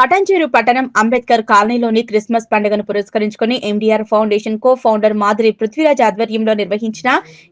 పటంచేరు పట్టణం అంబేద్కర్ కాలనీలోని క్రిస్మస్ పండుగను పురస్కరించుకుని ఎండీఆర్ ఫౌండేషన్ కో ఫౌండర్ మాదిరి పృథ్వీరాజ్ ఆధ్వర్యంలో నిర్వహించిన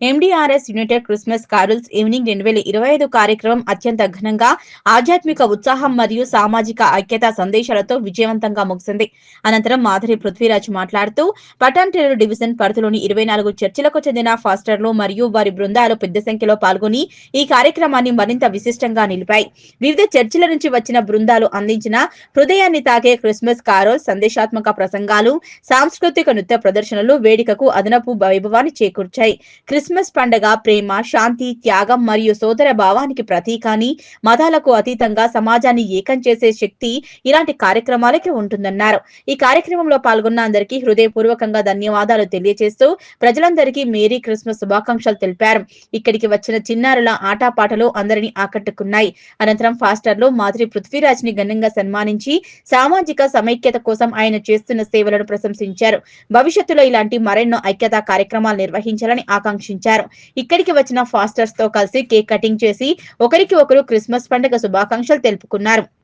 MDRS united Christmas carols evening రెండు వేల ఇరవై ఐదు కార్యక్రమం అత్యంత ఘనంగా ఆధ్యాత్మిక ఉత్సాహం మరియు సామాజిక ఐక్యతా సందేశాలతో విజయవంతంగా ముగిసింది. అనంతరం మాధురి పృథ్వీరాజ్ మాట్లాడుతూ పటాన్టేరు డివిజన్ పరిధిలోని ఇరవై నాలుగు చర్చిలకు చెందిన ఫాస్టర్లు మరియు వారి బృందాలు పెద్ద సంఖ్యలో పాల్గొని ఈ కార్యక్రమాన్ని మరింత విశిష్టంగా నిలిపాయి. వివిధ చర్చిల నుంచి వచ్చిన బృందాలు అందించిన హృదయాన్ని తాకే క్రిస్మస్ కారోల్ సందేశాత్మక ప్రసంగాలు సాంస్కృతిక నృత్య ప్రదర్శనలు వేడుకకు అదనపు వైభవాన్ని చేకూర్చాయి. క్రిస్మస్ పండగ ప్రేమ శాంతి త్యాగం మరియు సోదర భావానికి ప్రతీక అని మతాలకు అతీతంగా సమాజాన్ని ఏకం చేసే శక్తి ఇలాంటి కార్యక్రమాలకి ఉంటుందన్నారు. ఈ కార్యక్రమంలో పాల్గొన్న అందరికీ హృదయపూర్వకంగా ధన్యవాదాలు తెలియజేస్తూ ప్రజలందరికీ మేరీ క్రిస్మస్ శుభాకాంక్షలు తెలిపారు. ఇక్కడికి వచ్చిన చిన్నారుల ఆటపాటలు అందరినీ ఆకట్టుకున్నాయి. అనంతరం ఫాస్టర్లు మాధురి పృథ్వీరాజ్ని ఘనంగా సన్మానించి సామాజిక సమైక్యత కోసం ఆయన చేస్తున్న సేవలను ప్రశంసించారు. భవిష్యత్తులో ఇలాంటి మరెన్నో ఐక్యతా కార్యక్రమాలు నిర్వహించాలని ఆకాంక్షించారు. ఇక్కడికి వచ్చిన ఫాస్టర్స్తో కలిసి కేక్ కటింగ్ చేసి ఒకరికి ఒకరు క్రిస్మస్ పండుగ శుభాకాంక్షలు తెలుపుకున్నారు.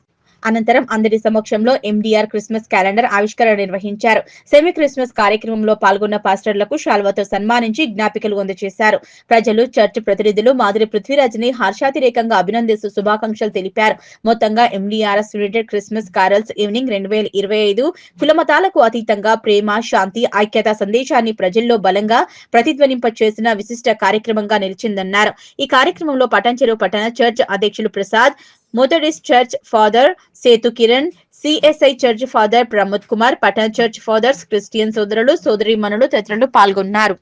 అనంతరం అందరి సమక్షంలో ఎండిఆర్ క్రిస్మస్ క్యాలెండర్ ఆవిష్కరణ నిర్వహించారు. సెమీ క్రిస్మస్ కార్యక్రమంలో పాల్గొన్న పాస్టర్లకు శాల్వాతో సన్మానించి జ్ఞాపికలు అందజేశారు. ప్రజలు చర్చ్ ప్రతినిధులు మాదిరి పృథ్వీరాజ్ని హర్షాతిరేకంగా అభినందిస్తూ శుభాకాంక్షలు తెలిపారు. మొత్తంగా MDRS united Christmas carols evening రెండు వేల ఇరవై ఐదు కులమతాలకు అతీతంగా ప్రేమ శాంతి ఐక్యత సందేశాన్ని ప్రజల్లో బలంగా ప్రతిధ్వనింప చేసిన విశిష్ట కార్యక్రమంగా నిలిచిందన్నారు. ఈ కార్యక్రమంలో పటంచెరు పట్టణ చర్చ్ అధ్యక్షులు Prasad Methodist church father Sethu Kiran CSI church father Pramod Kumar పట్టణ చర్చ్ ఫాదర్స్ క్రిస్టియన్ సోదరులు సోదరీమణులు తదితరులు పాల్గొన్నారు.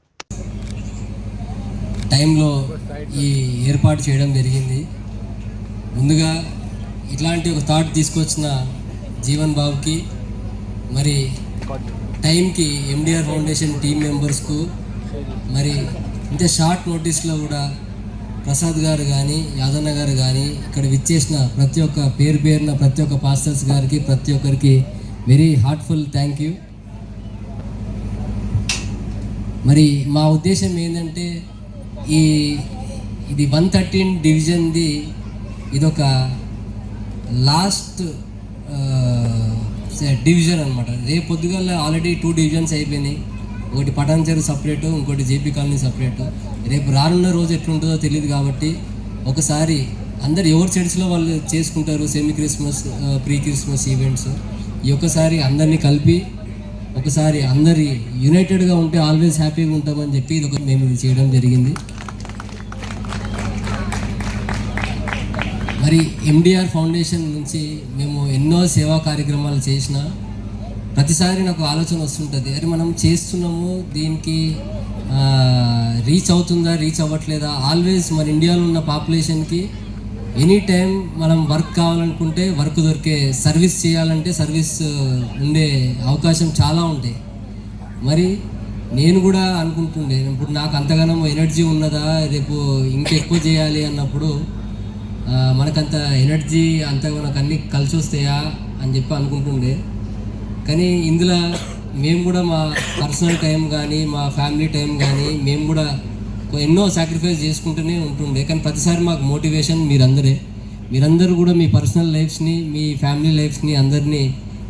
టైంలో ఈ ఏర్పాటు చేయడం జరిగింది. ముందుగా ఇట్లాంటి ఒక థాట్ తీసుకొచ్చిన జీవన్ బాబుకి మరి టైంకి ఎండిఆర్ ఫౌండేషన్ టీం మెంబర్స్కు మరి ఇంత షార్ట్ నోటీస్లో కూడా ప్రసాద్ గారు కానీ యాదన్న గారు కానీ ఇక్కడ విచ్చేసిన ప్రతి ఒక్క పేరు పేరున ప్రతి ఒక్క పాస్టర్స్ గారికి ప్రతి ఒక్కరికి వెరీ హార్ట్ఫుల్ థ్యాంక్ యూ మరి మా ఉద్దేశం ఏంటంటే ఈ ఇది వన్ థర్టీన్ డివిజన్ది ఇదొక లాస్ట్ డివిజన్ అనమాట రేపు పొద్దుగల ఆల్రెడీ టూ డివిజన్స్ అయిపోయినాయి. ఒకటి పటాన్చర్ సపరేటు ఇంకోటి జేపీ కాలనీ సపరేటు రేపు రానున్న రోజు ఎట్లుంటుందో తెలియదు కాబట్టి ఒకసారి అందరు ఎవరు చర్చ్లో వాళ్ళు చేసుకుంటారు semi Christmas pre Christmas events ఈ ఒక్కసారి అందరినీ కలిపి ఒకసారి అందరి యునైటెడ్గా ఉంటే ఆల్వేస్ హ్యాపీగా ఉంటామని చెప్పి ఇది ఒక మేము ఇది చేయడం జరిగింది. మరి ఎండిఆర్ ఫౌండేషన్ నుంచి మేము ఎన్నో సేవా కార్యక్రమాలు చేసినా ప్రతిసారి నాకు ఆలోచన వస్తుంటుంది. అరే మనం చేస్తున్నాము దీనికి రీచ్ అవుతుందా రీచ్ అవ్వట్లేదా? ఆల్వేస్ మన ఇండియాలో ఉన్న పాపులేషన్కి ఎనీ టైం మనం వర్క్ కావాలనుకుంటే వర్క్ దొరికే సర్వీస్ చేయాలంటే సర్వీస్ ఉండే అవకాశం చాలా ఉంటాయి. మరి నేను కూడా అనుకుంటుండే ఇప్పుడు నాకు అంతగానో ఎనర్జీ ఉన్నదా రేపు ఇంకెక్కువ చేయాలి అన్నప్పుడు మనకంత ఎనర్జీ అంత మనకు అన్ని కలిసి వస్తాయా అని చెప్పి అనుకుంటుండే. కానీ ఇందులో మేము కూడా మా పర్సనల్ టైం కానీ మా ఫ్యామిలీ టైం కానీ మేము కూడా ఎన్నో సాక్రిఫైస్ చేసుకుంటూనే ఉంటుండే. కానీ ప్రతిసారి మాకు మోటివేషన్ మీరందరే. మీరందరూ కూడా మీ పర్సనల్ లైఫ్స్ని మీ ఫ్యామిలీ లైఫ్స్ని అందరినీ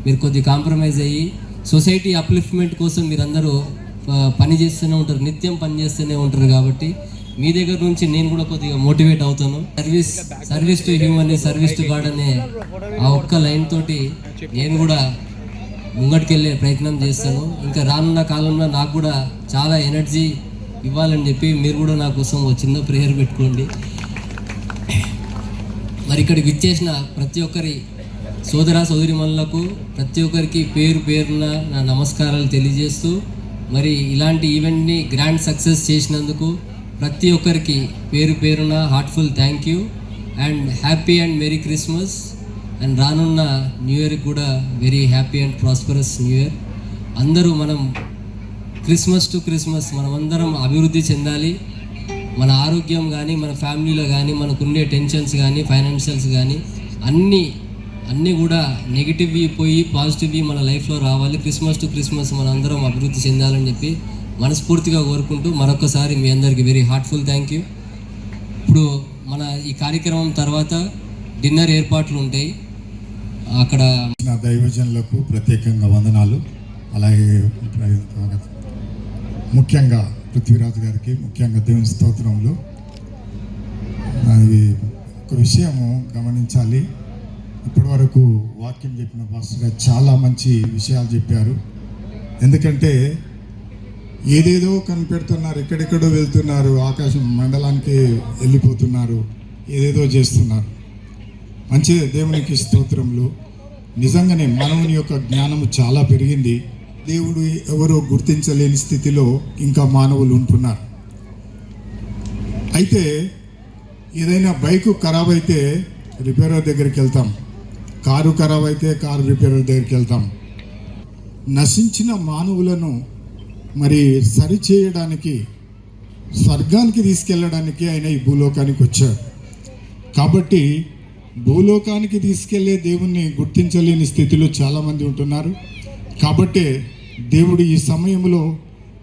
మీరు కొద్దిగా కాంప్రమైజ్ అయ్యి సొసైటీ అప్లిఫ్ట్మెంట్ కోసం మీరందరూ పని చేస్తూనే ఉంటారు. నిత్యం పని చేస్తూనే ఉంటారు కాబట్టి మీ దగ్గర నుంచి నేను కూడా కొద్దిగా మోటివేట్ అవుతాను. Service service to human service to God అనే ఆ ఒక్క లైన్ తోటి నేను కూడా ముంగటికెళ్ళే ప్రయత్నం చేస్తాను. ఇంకా రానున్న కాలంలో నాకు కూడా చాలా ఎనర్జీ ఇవ్వాలని చెప్పి మీరు కూడా నా కోసం ఒక చిన్న ప్రేయర్ పెట్టుకోండి. మరి ఇక్కడికి విచ్చేసిన ప్రతి ఒక్కరి సోదర సోదరిమణులకు ప్రతి ఒక్కరికి పేరు పేరున నా నమస్కారాలు తెలియజేస్తూ మరి ఇలాంటి ఈవెంట్ని గ్రాండ్ సక్సెస్ చేసినందుకు ప్రతి ఒక్కరికి పేరు పేరున heartful thank you and happy and merry Christmas and రానున్న న్యూ ఇయర్ కూడా very happy and prosperous new year అందరూ మనం క్రిస్మస్ టు క్రిస్మస్ మనమందరం అభివృద్ధి చెందాలి. మన ఆరోగ్యం కానీ మన ఫ్యామిలీలో కానీ మనకుండే టెన్షన్స్ కానీ ఫైనాన్షియల్స్ కానీ అన్నీ అన్నీ కూడా నెగిటివ్వి పోయి పాజిటివ్వి మన లైఫ్లో రావాలి. క్రిస్మస్ టు క్రిస్మస్ మన అందరం అభివృద్ధి చెందాలని చెప్పి మనస్ఫూర్తిగా కోరుకుంటూ మరొకసారి మీ అందరికీ వెరీ హార్ట్ఫుల్ థ్యాంక్ యూ ఇప్పుడు మన ఈ కార్యక్రమం తర్వాత డిన్నర్ ఏర్పాట్లు ఉంటాయి. అక్కడ నా దైవజనులకు ప్రత్యేకంగా వందనాలు. అలాగే ముఖ్యంగా పృథ్వీరాజు గారికి ముఖ్యంగా దేవుని స్తోత్రంలో అది ఒక విషయము గమనించాలి. ఇప్పటివరకు వాక్యం చెప్పిన పాస్టర్ చాలా మంచి విషయాలు చెప్పారు. ఎందుకంటే ఏదేదో కనిపెడుతున్నారు ఎక్కడెక్కడో వెళ్తున్నారు ఆకాశం మండలానికి వెళ్ళిపోతున్నారు ఏదేదో చేస్తున్నారు. మంచి దేవునికి స్తోత్రంలో నిజంగానే మానవుని యొక్క జ్ఞానము చాలా పెరిగింది. దేవుడు ఎవరో గుర్తించలేని స్థితిలో ఇంకా మానవులు ఉంటున్నారు. అయితే ఏదైనా బైకు ఖరాబ్ అయితే రిపేరర్ దగ్గరికి వెళ్తాం. కారు ఖరాబ్ అయితే కారు రిపేరర్ దగ్గరికి వెళ్తాం. నశించిన మానవులను మరి సరి చేయడానికి స్వర్గానికి తీసుకెళ్ళడానికి ఆయన ఈ భూలోకానికి వచ్చాడు కాబట్టి భూలోకానికి తీసుకెళ్ళే దేవుణ్ణి గుర్తించలేని స్థితిలో చాలామంది ఉంటున్నారు. కాబట్టి దేవుడు ఈ సమయంలో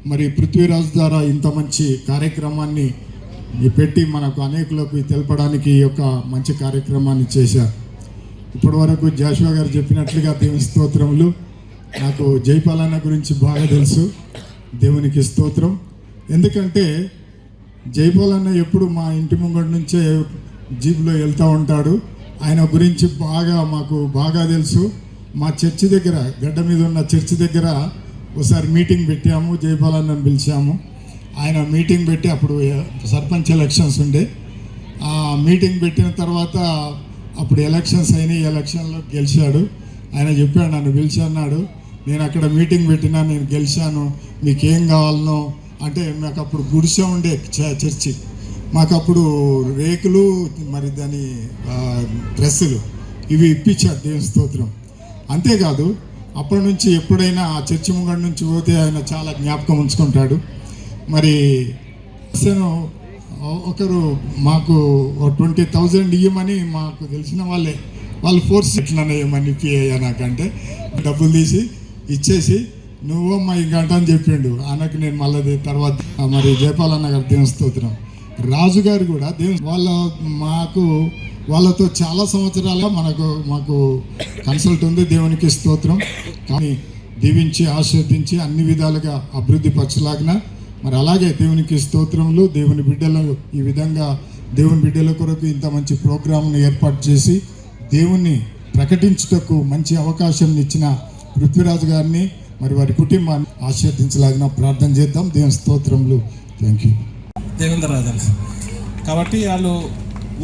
మరి పృథ్వీరాజ్ ద్వారా ఇంత మంచి కార్యక్రమాన్ని పెట్టి మనకు అనేకులకు తెలపడానికి ఈ యొక్క మంచి కార్యక్రమాన్ని చేశారు. ఇప్పటి వరకు జాషువా గారు చెప్పినట్లుగా దేవుని స్తోత్రములు. నాకు జైపాలన్న గురించి బాగా తెలుసు. దేవునికి స్తోత్రం. ఎందుకంటే జైపాలన్న ఎప్పుడు మా ఇంటి ముంగటి నుంచే జీప్లో వెళ్తూ ఉంటాడు. ఆయన గురించి బాగా మాకు బాగా తెలుసు. మా చర్చి దగ్గర గడ్డ మీద ఉన్న చర్చి దగ్గర ఒకసారి మీటింగ్ పెట్టాము జైపాల్ పిలిచాము. ఆయన మీటింగ్ పెట్టి అప్పుడు సర్పంచ్ ఎలక్షన్స్ ఉండే. ఆ మీటింగ్ పెట్టిన తర్వాత అప్పుడు ఎలక్షన్స్ అయినాయి ఎలక్షన్లో గెలిచాడు. ఆయన చెప్పాడు నన్ను పిలిచి అన్నాడు నేను అక్కడ మీటింగ్ పెట్టినా నేను గెలిచాను. మీకేం కావాలనో అంటే నాకు అప్పుడు గుడిసె ఉండే చ- చర్చి. మాకు అప్పుడు రేకులు మరి దాని డ్రెస్సులు ఇవి ఇప్పించారు దేవుని స్తోత్రం. అంతేకాదు అప్పటి నుంచి ఎప్పుడైనా ఆ చర్చి ముంగడి నుంచి పోతే ఆయన చాలా జ్ఞాపకం ఉంచుకుంటాడు. మరి అసలు ఒకరు మాకు ట్వంటీ థౌజండ్ ఇవ్వమని మాకు తెలిసిన వాళ్ళే. వాళ్ళు ఫోర్స్ ఎట్లనే ఇవ్వమని ఇప్పియ్యా నాకంటే. డబ్బులు తీసి ఇచ్చేసి నువ్వు మా ఈ గంట అని చెప్పిండు. ఆయనకు నేను మళ్ళీ తర్వాత మరి జయపాలన్న గారు దేవుని స్తోత్రం. రాజు గారు కూడా దేవుని వాళ్ళ మాకు వాళ్ళతో చాలా సంవత్సరాలుగా మనకు మాకు కన్సల్ట్ ఉంది దేవునికి స్తోత్రం. కానీ దీవించి ఆస్వాదించి అన్ని విధాలుగా అభివృద్ధి పరచలాగిన మరి అలాగే దేవునికి స్తోత్రములు దేవుని బిడ్డలు ఈ విధంగా దేవుని బిడ్డల కొరకు ఇంత మంచి ప్రోగ్రాంను ఏర్పాటు చేసి దేవుణ్ణి ప్రకటించుటకు మంచి అవకాశం ఇచ్చిన పృథ్వీరాజు గారిని మరి వారి కుటుంబాన్ని ఆశీర్దించలాగిన ప్రార్థన చేద్దాం. దేవుని స్తోత్రములు. థ్యాంక్ యూ దేవేంద్ర రాజన్ కాబట్టి వాళ్ళు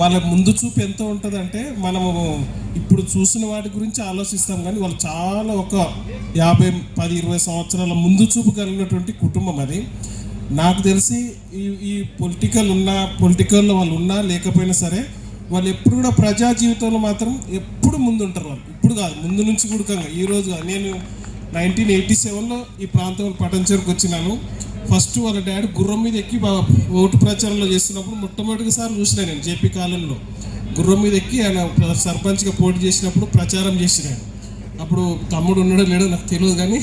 వాళ్ళ ముందు చూపు ఎంత ఉంటుందంటే మనము ఇప్పుడు చూసిన వాటి గురించి ఆలోచిస్తాం కానీ వాళ్ళు చాలా ఒక యాభై పది ఇరవై సంవత్సరాల ముందు చూపు కలిగినటువంటి కుటుంబం అది. నాకు తెలిసి ఈ ఈ పొలిటికల్ ఉన్నా పొలిటికల్లో వాళ్ళు ఉన్నా లేకపోయినా సరే వాళ్ళు ఎప్పుడు కూడా ప్రజా జీవితంలో మాత్రం ఎప్పుడు ముందు ఉంటారు వాళ్ళు. ఇప్పుడు కాదు ముందు నుంచి కూడా ఈ రోజు నేను నైన్టీన్ ఎయిటీ సెవెన్లో ఈ ప్రాంతంలో పటంచేరుకు వచ్చినాను. ఫస్ట్ వాళ్ళ డాడీ గుర్రం మీద ఎక్కి ఓటు ప్రచారంలో చేస్తున్నప్పుడు మొట్టమొదటిసారి చూసిన నేను జేపీ కాలంలో గుర్రం మీద ఎక్కి ఆయన సర్పంచ్గా పోటీ చేసినప్పుడు ప్రచారం చేసినాడు అప్పుడు తమ్ముడు ఉన్నాడో లేడో నాకు తెలియదు కానీ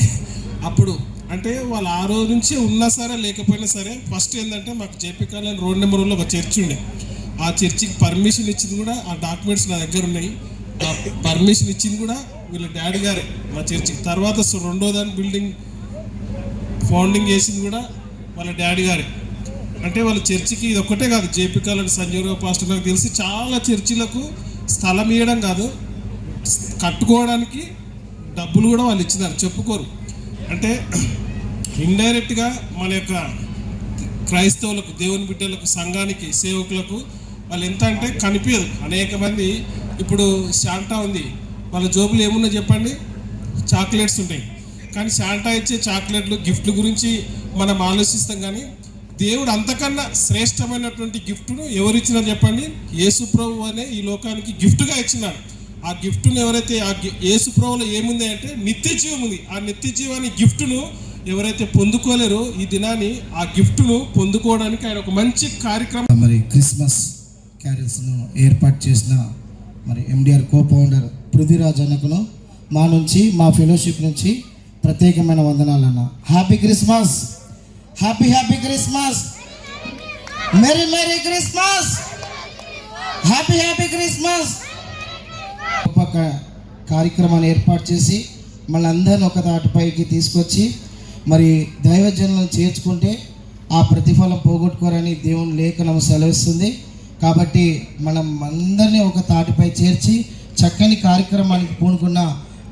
అప్పుడు అంటే వాళ్ళు ఆ రోజు నుంచి ఉన్నా సరే లేకపోయినా సరే ఫస్ట్ ఏంటంటే మాకు జేపీ కాలనీ రోడ్ నెంబర్ వల్ల ఒక చర్చ్ ఉండే. ఆ చర్చికి పర్మిషన్ ఇచ్చింది కూడా ఆ డాక్యుమెంట్స్ నా దగ్గర ఉన్నాయి. ఆ పర్మిషన్ ఇచ్చింది కూడా వీళ్ళ డాడీ గారే మా చర్చికి. తర్వాత రెండో దాని బిల్డింగ్ ఫౌండింగ్ చేసింది కూడా వాళ్ళ డాడీ గారే. అంటే వాళ్ళ చర్చికి ఇది ఒక్కటే కాదు జేపీ కాలం సంజీవరావు పాస్టర్ నాకు తెలిసి చాలా చర్చిలకు స్థలం ఇవ్వడం కాదు కట్టుకోవడానికి డబ్బులు కూడా వాళ్ళు ఇచ్చినారు చెప్పుకోరు. అంటే ఇండైరెక్ట్గా మన యొక్క క్రైస్తవులకు దేవుని బిడ్డలకు సంఘానికి సేవకులకు వాళ్ళు ఎంత అంటే కనిపించదు. అనేక మంది ఇప్పుడు శాంటా ఉంది. వాళ్ళ జోబులు ఏమున్నా చెప్పండి? చాక్లెట్స్ ఉంటాయి. కానీ శాంటా ఇచ్చే చాక్లెట్లు గిఫ్ట్ల గురించి మనం ఆలోచిస్తాం కానీ దేవుడు అంతకన్నా శ్రేష్టమైనటువంటి గిఫ్ట్ను ఎవరు ఇచ్చినారు చెప్పండి యేసుప్రభు అనే ఈ లోకానికి గిఫ్ట్గా ఇచ్చినాడు. ఆ గిఫ్ట్ను ఎవరైతే ఆ యేసుప్రభులో ఏముంది అంటే నిత్య జీవం ఉంది. ఆ నిత్య జీవాన్ని గిఫ్ట్ను ఎవరైతే పొందుకోలేరో ఈ దినాన్ని ఆ గిఫ్ట్ను పొందుకోవడానికి ఆయన ఒక మంచి కార్యక్రమం మరి క్రిస్మస్ క్యారల్స్ను ఏర్పాటు చేసిన మరి ఎండిఆర్ కో ఫౌండర్ పృథ్వీరాజ్ అన్నకును మా నుంచి మా ఫెలోషిప్ నుంచి ప్రత్యేకమైన వందనాలు అన్న happy Christmas happy happy Christmas merry merry Christmas happy happy Christmas ఒక కార్యక్రమాన్ని ఏర్పాటు చేసి మళ్ళీ అందరిని ఒక దాటిపైకి తీసుకొచ్చి మరి దైవజనులను చేర్చుకుంటే ఆ ప్రతిఫలం పోగొట్టుకోరని దేవుని లేఖనం సెలవిస్తుంది. కాబట్టి మనం అందరినీ ఒక తాటిపై చేర్చి చక్కని కార్యక్రమానికి పూనుకున్న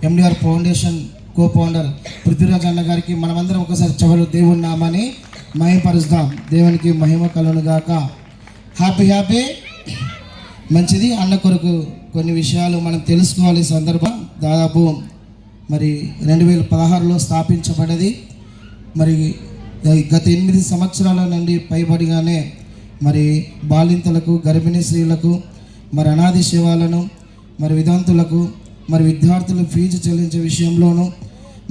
MDR foundation co founder Prithviraj అన్న గారికి మనమందరం ఒకసారి చెవులు దేవుని నామని మహిమపరుస్తాం. దేవునికి మహిమ కలను గాక. Happy happy. మంచిది. అన్న కొరకు కొన్ని విషయాలు మనం తెలుసుకోవాలి సందర్భం. దాదాపు మరి రెండు వేల పదహారులో స్థాపించబడ్డది. మరి గత ఎనిమిది సంవత్సరాల నుండి పైబడిగానే మరి బాలింతలకు గర్భిణీ స్త్రీలకు మరి అనాథి శివాలను మరి విధాంతులకు మరి విద్యార్థులు ఫీజు చెల్లించే విషయంలోనూ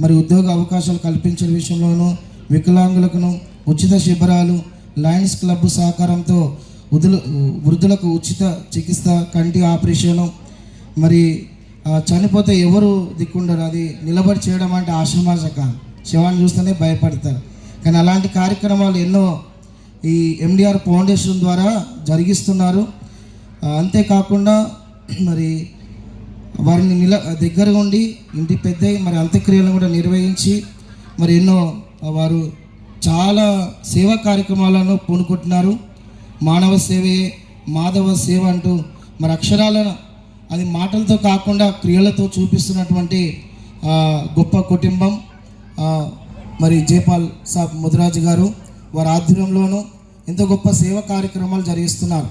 మరి ఉద్యోగ అవకాశాలు కల్పించే విషయంలోనూ వికలాంగులకును ఉచిత శిబిరాలు లయన్స్ క్లబ్ సహకారంతో వృద్ధుల వృద్ధులకు ఉచిత చికిత్స కంటి ఆపరేషను మరి చనిపోతే ఎవరు దిక్కుండరు? అది నిలబడి చేయడం అంటే ఆశమాసక శవాన్ని చూస్తేనే భయపడతారు. కానీ అలాంటి కార్యక్రమాలు ఎన్నో ఈ ఎండిఆర్ ఫౌండేషన్ ద్వారా జరిగిస్తున్నారు. అంతేకాకుండా మరి వారిని నిల దగ్గరగా ఉండి ఇంటి పెద్ద మరి అంత్యక్రియలను కూడా నిర్వహించి మరి ఎన్నో వారు చాలా సేవా కార్యక్రమాలను పూనుకుంటున్నారు. మానవ సేవయే మాధవ సేవ అంటూ మరి అక్షరాలను అది మాటలతో కాకుండా క్రియలతో చూపిస్తున్నటువంటి గొప్ప కుటుంబం మరి జయపాల్ సాబ్ ముదిరాజు గారు వారి ఆధ్వర్యంలోనూ ఎంతో గొప్ప సేవా కార్యక్రమాలు జరిగిస్తున్నారు.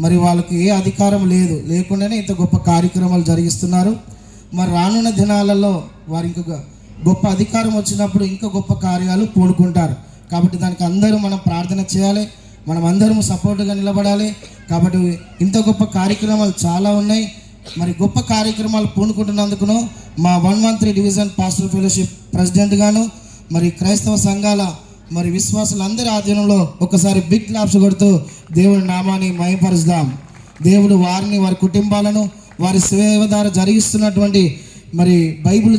మరి వాళ్ళకి ఏ అధికారం లేదు. లేకుండానే ఇంత గొప్ప కార్యక్రమాలు జరిగిస్తున్నారు. మరి రానున్న దినాలలో వారి ఇంకొక గొప్ప అధికారం వచ్చినప్పుడు ఇంకా గొప్ప కార్యాలు పూనుకుంటారు కాబట్టి దానికి అందరూ మనం ప్రార్థన చేయాలి. మనం అందరం సపోర్ట్గా నిలబడాలి. కాబట్టి ఇంత గొప్ప కార్యక్రమాలు చాలా ఉన్నాయి. మరి గొప్ప కార్యక్రమాలు పూనుకుంటున్నందుకును మా one one three division pastor fellowship president గాను మరి క్రైస్తవ సంఘాల మరి విశ్వాసులందరి ఆధీనంలో ఒకసారి బిగ్ క్లాప్స్ కొడుతూ దేవుడి నామాన్ని మయపరుస్తాం దేవుడు వారిని వారి కుటుంబాలను వారి సేవ ద్వారా జరిగిస్తున్నటువంటి మరి బైబిల్